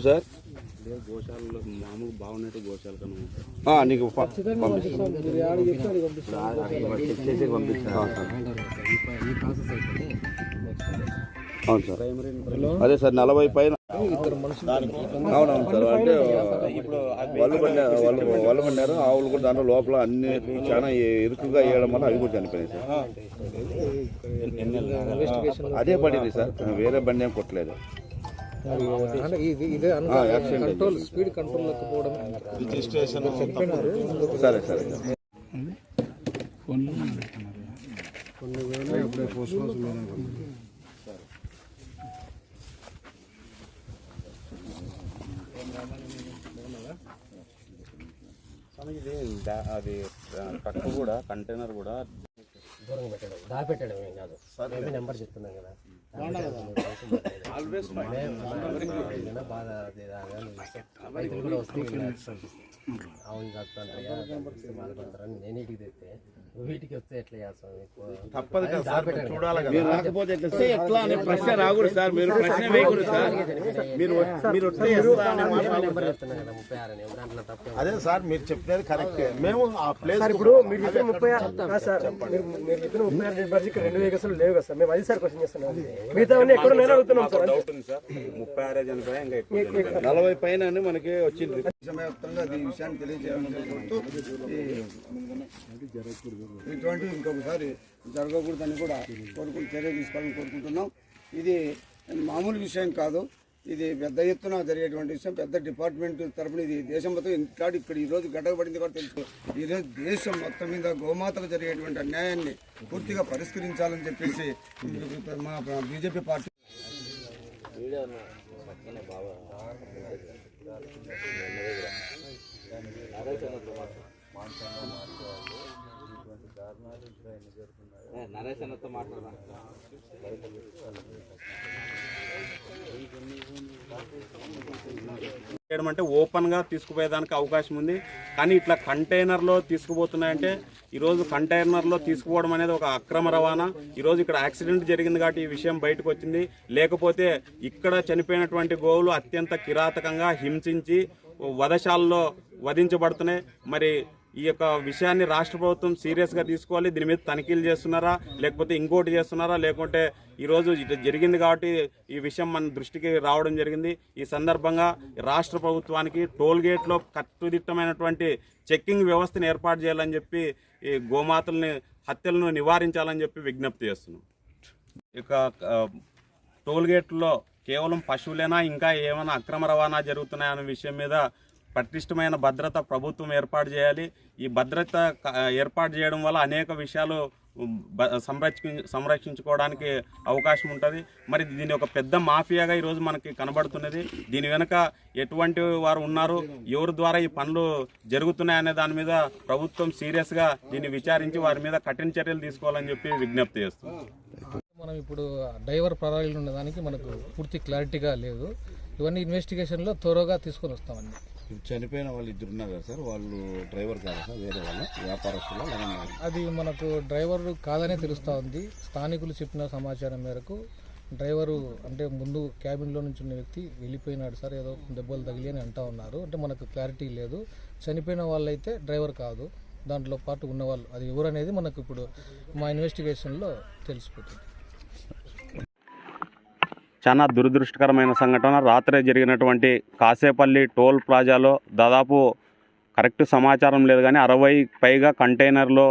Sir. గోశాలలో మామూలు బాగున్నట్టు గోశాల కన్నా నీకు పంపిస్తాను అవును సార్. అదే సార్ నలభై పైన అవునవును సార్. అంటే వాళ్ళు పడినారు వాళ్ళు వాళ్ళు పడినారు ఆవులు కూడా దాంట్లో లోపల అన్ని చాలా ఇరుకుగా వేయడం వల్ల అవి కూడా చనిపోయినాయి సార్. అదే పడింది సార్. వేరే బండి ఏం కొట్టలేదు. కంట్రోల్ స్పీడ్ కంట్రోల్ సరే సరే. ఇది అది ట్రక్ కూడా కంటైనర్ కూడా దూరంగా పెట్టడం దాపెట్టడం ఏం కాదు మేమే నెంబర్ చెప్తున్నాం కదా బాధ అవును కాకపోతే బాధపడతారని నేను ఇంటికి తెస్తే వీటికి వస్తే ఎట్లా చేస్తాం? తప్పదు చూడాలి మీరు రాకపోతే ఎట్లా సార్? ఎట్లా అనే ప్రశ్న రాకూడదు సార్ మీరు ప్రశ్న వేయకూడదు సార్ మీరు మీరు వస్తే కదా అదే సార్ మీరు చెప్పినది కరెక్ట్. మేము ఆ ప్లేస్ ఇప్పుడు మీరు చెప్పిన ముప్పై సార్ మీరు చెప్పిన ముప్పై ఆరు డెడ్ బాడీకి రెండు వేగస్ లేవు కదా సార్. మేము అది సార్ క్వశ్చన్ చేస్తున్నాం. మిగతా ఎక్కడ నేను అడుగుతున్నాం సార్. డౌట్ ఉంది సార్. ముప్పై ఆరే చనిపోయాయి. నలభై పైన మనకి వచ్చింది. విషయాన్ని తెలియజేయాలని ఈ- ఇటువంటివి ఇంకొకసారి జరగకూడదని కూడా కోరుకుని చర్య తీసుకోవాలని కోరుకుంటున్నాం. ఇది మామూలు విషయం కాదు. ఇది పెద్ద ఎత్తున జరిగేటువంటి విషయం. పెద్ద డిపార్ట్మెంట్ తరపున ఇది దేశం మొత్తం ఇంతకాడు ఇక్కడ ఈరోజు రోజు గడ్డపడింది కూడా తెలుసు. ఈరోజు దేశం మొత్తం మీద గోమాతకు జరిగేటువంటి అన్యాయాన్ని పూర్తిగా పరిష్కరించాలని చెప్పేసి మా బీజేపీ పార్టీ నరేష్ అన్నతో మాట్లాడదాం. చేయడం అంటే ఓపెన్గా తీసుకుపోయేదానికి అవకాశం ఉంది. కానీ ఇట్లా కంటైనర్లో తీసుకుపోతున్నాయంటే ఈరోజు కంటైనర్లో తీసుకుపోవడం అనేది ఒక అక్రమ రవాణా. ఈరోజు ఇక్కడ యాక్సిడెంట్ జరిగింది కాబట్టి ఈ విషయం బయటకు వచ్చింది. లేకపోతే ఇక్కడ చనిపోయినటువంటి గోవులు అత్యంత కిరాతకంగా హింసించి వధశాలలో వధించబడుతున్నాయి. మరి ఈ యొక్క విషయాన్ని రాష్ట్ర ప్రభుత్వం సీరియస్గా తీసుకోవాలి. దీని మీద తనిఖీలు చేస్తున్నారా? లేకపోతే ఇంకోటి చేస్తున్నారా? లేకుంటే ఈరోజు ఇది జరిగింది కాబట్టి ఈ విషయం మన దృష్టికి రావడం జరిగింది. ఈ సందర్భంగా రాష్ట్ర ప్రభుత్వానికి టోల్ గేట్లో కట్టుదిట్టమైనటువంటి చెక్కింగ్ వ్యవస్థను ఏర్పాటు చేయాలని చెప్పి ఈ గోమాతల్ని హత్యలను నివారించాలని చెప్పి విజ్ఞప్తి చేస్తున్నాం. ఇక ఆ, టోల్ గేట్లో కేవలం పశువులేనా? ఇంకా ఏమైనా అక్రమ రవాణా జరుగుతున్నాయనే విషయం మీద పటిష్టమైన భద్రత ప్రభుత్వం ఏర్పాటు చేయాలి. ఈ భద్రత ఏర్పాటు చేయడం వల్ల అనేక విషయాలు సంరక్షి సంరక్షించుకోవడానికి అవకాశం ఉంటుంది. మరి దీని ఒక పెద్ద మాఫియాగా ఈరోజు మనకి కనబడుతున్నది. దీని వెనుక ఎటువంటి వారు ఉన్నారు? ఎవరి ద్వారా ఈ పనులు జరుగుతున్నాయి అనే దాని మీద ప్రభుత్వం సీరియస్గా దీన్ని విచారించి వారి మీద కఠిన చర్యలు తీసుకోవాలని చెప్పి విజ్ఞప్తి చేస్తుంది. మనం ఇప్పుడు డ్రైవర్ పరారీలు ఉన్నదానికి మనకు పూర్తి క్లారిటీగా లేదు. ఇవన్నీ ఇన్వెస్టిగేషన్లో త్వరగా తీసుకొని వస్తామండి. చనిపోయిన వాళ్ళు ఇద్దరు ఉన్నారు సార్ వాళ్ళు డ్రైవర్ కాదా సార్ వేరే వాళ్ళు వ్యాపారస్తులు అది మనకు డ్రైవర్ కాదనే తెలుస్తూ ఉంది. స్థానికులు చెప్పిన సమాచారం మేరకు డ్రైవరు అంటే ముందు క్యాబిన్లో నుంచి ఉన్న వ్యక్తి వెళ్ళిపోయినాడు సార్ ఏదో దెబ్బలు తగిలి అని అంటా ఉన్నారు. అంటే మనకు క్లారిటీ లేదు. చనిపోయిన వాళ్ళైతే డ్రైవర్ కాదు. దాంట్లో పాటు ఉన్నవాళ్ళు అది ఎవరనేది మనకు ఇప్పుడు మా ఇన్వెస్టిగేషన్లో తెలిసిపోతుంది. చాలా దురదృష్టకరమైన సంఘటన. రాత్రే జరిగినటువంటి కాసేపల్లి టోల్ ప్లాజాలో దాదాపు కరెక్ట్ సమాచారం లేదు కానీ అరవై పైగా కంటైనర్లో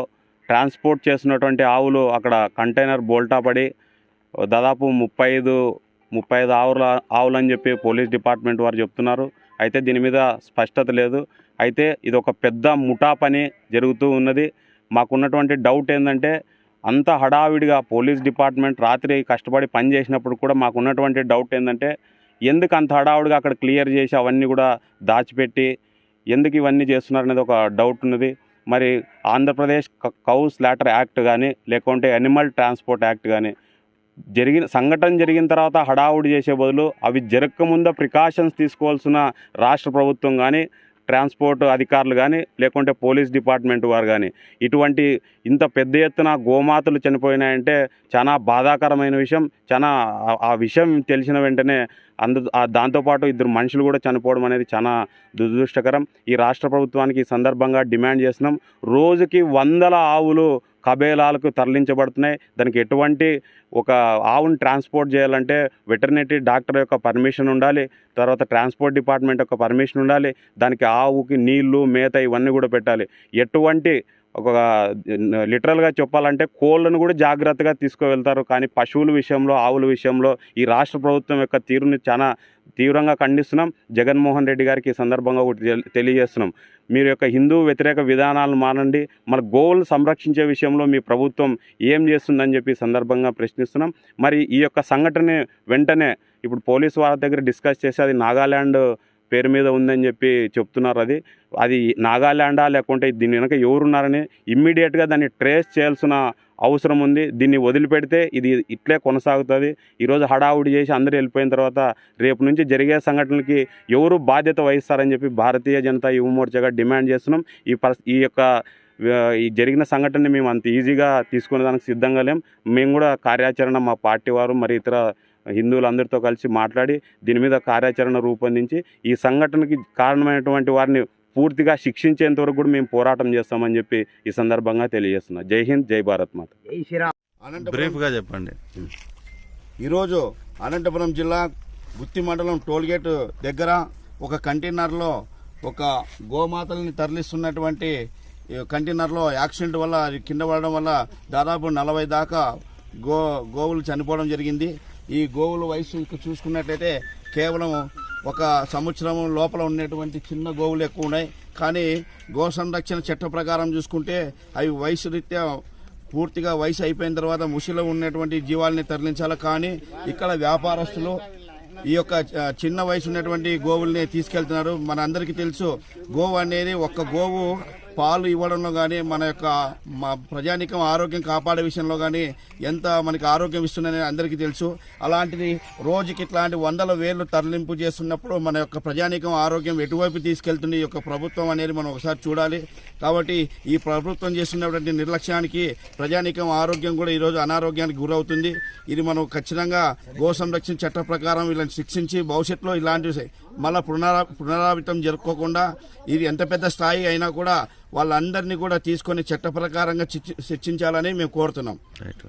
ట్రాన్స్పోర్ట్ చేసినటువంటి ఆవులు అక్కడ కంటైనర్ బోల్టా పడి దాదాపు ముప్పై ఐదు ముప్పై ఐదు ఆవుల ఆవులు అని చెప్పి పోలీస్ డిపార్ట్మెంట్ వారు చెప్తున్నారు. అయితే దీని మీద స్పష్టత లేదు. అయితే ఇది ఒక పెద్ద ముఠా పని జరుగుతూ ఉన్నది. మాకున్నటువంటి డౌట్ ఏంటంటే అంత హడావిడిగా పోలీస్ డిపార్ట్మెంట్ రాత్రి కష్టపడి పని చేసినప్పుడు కూడా మాకు ఉన్నటువంటి డౌట్ ఏంటంటే ఎందుకు అంత హడావుడిగా అక్కడ క్లియర్ చేసి అవన్నీ కూడా దాచిపెట్టి ఎందుకు ఇవన్నీ చేస్తున్నారు అనేది ఒక డౌట్ ఉన్నది. మరి ఆంధ్రప్రదేశ్ క- కౌ స్లాటర్ యాక్ట్ కానీ లేకుంటే అనిమల్ ట్రాన్స్పోర్ట్ యాక్ట్ కానీ జరిగిన సంఘటన జరిగిన తర్వాత హడావుడి చేసే బదులు అవి జరగకముందే ప్రికాషన్స్ తీసుకోవాల్సిన రాష్ట్ర ప్రభుత్వం కానీ ట్రాన్స్పోర్ట్ అధికారులు కానీ లేకుంటే పోలీస్ డిపార్ట్మెంట్ వారు కానీ ఇటువంటి ఇంత పెద్ద ఎత్తున గోమాతలు చనిపోయినాయంటే చాలా బాధాకరమైన విషయం. చాలా ఆ- విషయం తెలిసిన వెంటనే అందు దాంతోపాటు ఇద్దరు మనుషులు కూడా చనిపోవడం అనేది చాలా దురదృష్టకరం. ఈ రాష్ట్ర ప్రభుత్వానికి ఈ సందర్భంగా డిమాండ్ చేస్తున్నాం. రోజుకి వందల ఆవులు కబేలాలకు తరలించబడుతున్నాయి. దానికి ఎటువంటి ఒక ఆవును ట్రాన్స్పోర్ట్ చేయాలంటే వెటర్నరీ డాక్టర్ యొక్క పర్మిషన్ ఉండాలి. తర్వాత ట్రాన్స్పోర్ట్ డిపార్ట్మెంట్ యొక్క పర్మిషన్ ఉండాలి. దానికి ఆవుకి నీళ్ళు మేత ఇవన్నీ కూడా పెట్టాలి. ఎటువంటి ఒక లిటరల్గా చెప్పాలంటే కోళ్ళను కూడా జాగ్రత్తగా తీసుకువెళ్తారు. కానీ పశువుల విషయంలో ఆవుల విషయంలో ఈ రాష్ట్ర ప్రభుత్వం యొక్క తీరుని చాలా తీవ్రంగా ఖండిస్తున్నాం. జగన్మోహన్ రెడ్డి గారికి ఈ సందర్భంగా ఒకటి తెలి- తెలియజేస్తున్నాం. మీరు యొక్క హిందూ వ్యతిరేక విధానాలను మానండి. మన గోవులు సంరక్షించే విషయంలో మీ ప్రభుత్వం ఏం చేస్తుందని చెప్పి సందర్భంగా ప్రశ్నిస్తున్నాం. మరి ఈ యొక్క సంఘటన వెంటనే ఇప్పుడు పోలీసు వారి దగ్గర డిస్కస్ చేసి అది నాగాల్యాండ్ పేరు మీద ఉందని చెప్పి చెప్తున్నారు. అది అది నాగాల్యాండా లేకుంటే దీని వెనక ఎవరున్నారని ఇమ్మీడియట్గా దాన్ని ట్రేస్ చేయాల్సిన అవసరం ఉంది. దీన్ని వదిలిపెడితే ఇది ఇట్లే కొనసాగుతుంది. ఈరోజు హడావుడి చేసి అందరూ వెళ్ళిపోయిన తర్వాత రేపు నుంచి జరిగే సంఘటనలకి ఎవరు బాధ్యత వహిస్తారని చెప్పి భారతీయ జనతా యువ మోర్చాగా డిమాండ్ చేస్తున్నాం. ఈ పరి ఈ యొక్క ఈ జరిగిన సంఘటనని మేము అంత ఈజీగా తీసుకునే దానికి సిద్ధంగా లేం. మేము కూడా కార్యాచరణ మా పార్టీ వారు మరి ఇతర హిందువులందరితో కలిసి మాట్లాడి దీని మీద కార్యాచరణ రూపొందించి ఈ సంఘటనకి కారణమైనటువంటి వారిని పూర్తిగా శిక్షించేంత వరకు కూడా మేము పోరాటం చేస్తామని చెప్పి ఈ సందర్భంగా తెలియజేస్తున్నా. జై హింద్ జై భారత్ మాత. బ్రీఫ్గా చెప్పండి. ఈరోజు అనంతపురం జిల్లా గుత్తి మండలం టోల్గేట్ దగ్గర ఒక కంటైనర్లో ఒక గోమాతల్ని తరలిస్తున్నటువంటి కంటైనర్లో యాక్సిడెంట్ వల్ల కింద పడడం వల్ల దాదాపు నలభై దాకా గో గోవులు చనిపోవడం జరిగింది. ఈ గోవుల వయసు ఇక్కడ చూసుకున్నట్లయితే కేవలం ఒక సంవత్సరం లోపల ఉన్నటువంటి చిన్న గోవులు ఎక్కువ ఉన్నాయి. కానీ గో సంరక్షణ చట్ట ప్రకారం చూసుకుంటే అవి వయసు రీత్యా పూర్తిగా వయసు అయిపోయిన తర్వాత ముసిలో ఉన్నటువంటి జీవాలని తరలించాలి. కానీ ఇక్కడ వ్యాపారస్తులు ఈ యొక్క చిన్న వయసు ఉన్నటువంటి గోవుల్ని తీసుకెళ్తున్నారు. మన అందరికీ తెలుసు గోవు అనేది ఒక్క గోవు పాలు ఇవ్వడంలో కానీ మన యొక్క మా ప్రజానికం ఆరోగ్యం కాపాడే విషయంలో కానీ ఎంత మనకి ఆరోగ్యం ఇస్తుందని అందరికీ తెలుసు. అలాంటిది రోజుకి ఇట్లాంటి వందల వేలు తరలింపు చేస్తున్నప్పుడు మన యొక్క ప్రజానికం ఆరోగ్యం ఎటువైపు తీసుకెళ్తుంది యొక్క ప్రభుత్వం అనేది మనం ఒకసారి చూడాలి. కాబట్టి ఈ ప్రభుత్వం చేస్తున్నటువంటి నిర్లక్ష్యానికి ప్రజానికం ఆరోగ్యం కూడా ఈరోజు అనారోగ్యానికి గురవుతుంది. ఇది మనం ఖచ్చితంగా గో సంరక్షణ చట్ట ప్రకారం వీళ్ళని శిక్షించి భవిష్యత్తులో ఇలాంటి మళ్ళా పునరా పునరావృతం జరుపుకోకుండా ఇది ఎంత పెద్ద స్థాయి అయినా కూడా వాళ్ళందరినీ కూడా తీసుకొని చట్ట ప్రకారంగా శిక్షించాలని మేము కోరుతున్నాం. రైట్